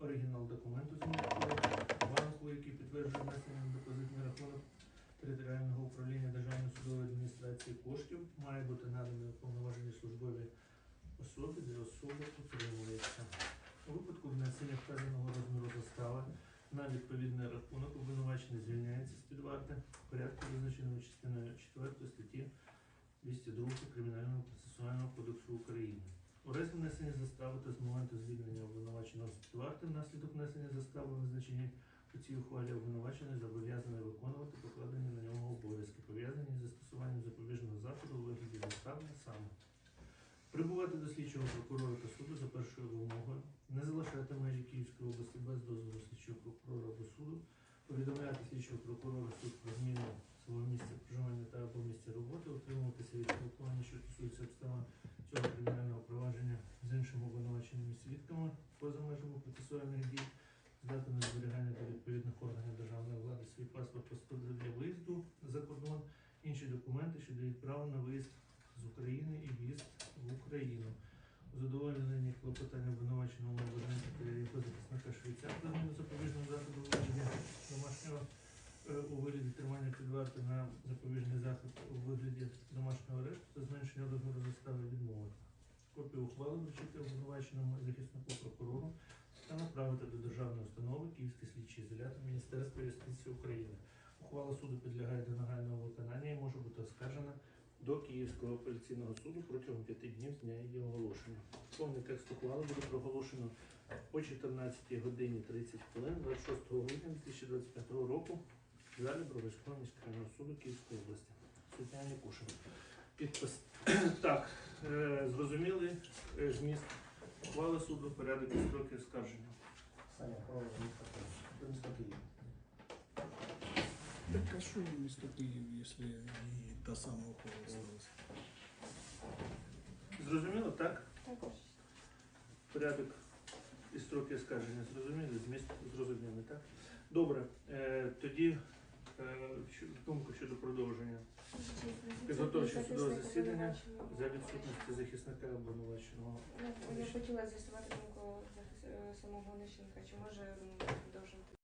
оригінал документу банку, який підтверджує внесення на депозитний рахунок територіального управління Державної судової адміністрації коштів, має бути наданий уповноваженій службовій особі, де особа утримується. У випадку внесення вказаного розміру застави на відповідний рахунок обвинувачений звільняється з під варти в порядку, визначеному частиною 4 статті 202 Кримінального процесуального кодексу України. Разі внесення застави та з моменту звільнення обвинуваченого з варти внаслідок внесення застави визначені у цій ухвалі обвинувачений зобов'язаний виконувати покладені на нього обов'язки, пов'язані з застосуванням запобіжного заходу у вигляді застави саме. Прибувати до слідчого прокурора та суду за першою вимогою, не залишати межі Київської області без дозволу слідчого прокурора або суду, повідомляти слідчого прокурора суд про зміну свого місця проживання та або місця роботи, утримуватися від спілкування, що стосується документи, що дають право на виїзд з України і в'їзд в Україну. У задоволенні клопотання обвинуваченого та захисника Швейця про зміну запобіжного заходу вигляді домашнього е, у вигляді тримання під вартою на запобіжний захід у вигляді домашнього арешту та зменшення розміру застави відмовити. Копію ухвали вручити обвинуваченому захиснику прокурору та направити до державної установи Київський слідчий ізолятор Міністерства юстиції України. Ухвала суду підлягає до нагального виконання і може бути оскаржена до Київського апеляційного суду протягом п'яти днів з дня її оголошення. Повний текст ухвали буде проголошено о 14 годині 30 хвилин 26 грудня 2025 року в залі Броварського міськрайонного суду Київської області. Суддя Нікушин. Підпис. Так, е, зрозуміли е, зміст ухвали суду, порядок і строки оскарження. Саня, право місто місто Київ. Так а что місто Київ, якщо і та сама ухвала осталась? Зрозуміло, так? Також. Порядок і строки оскарження зрозуміли, зміст зрозуміли, так? Добре, е, тоді е, що- думку щодо продовження. Підготовче судове засідання За відсутності захисника обвинуваченого. Я б хотіла з'ясувати думку захис- е, самого Онищенка, чи може м, продовжувати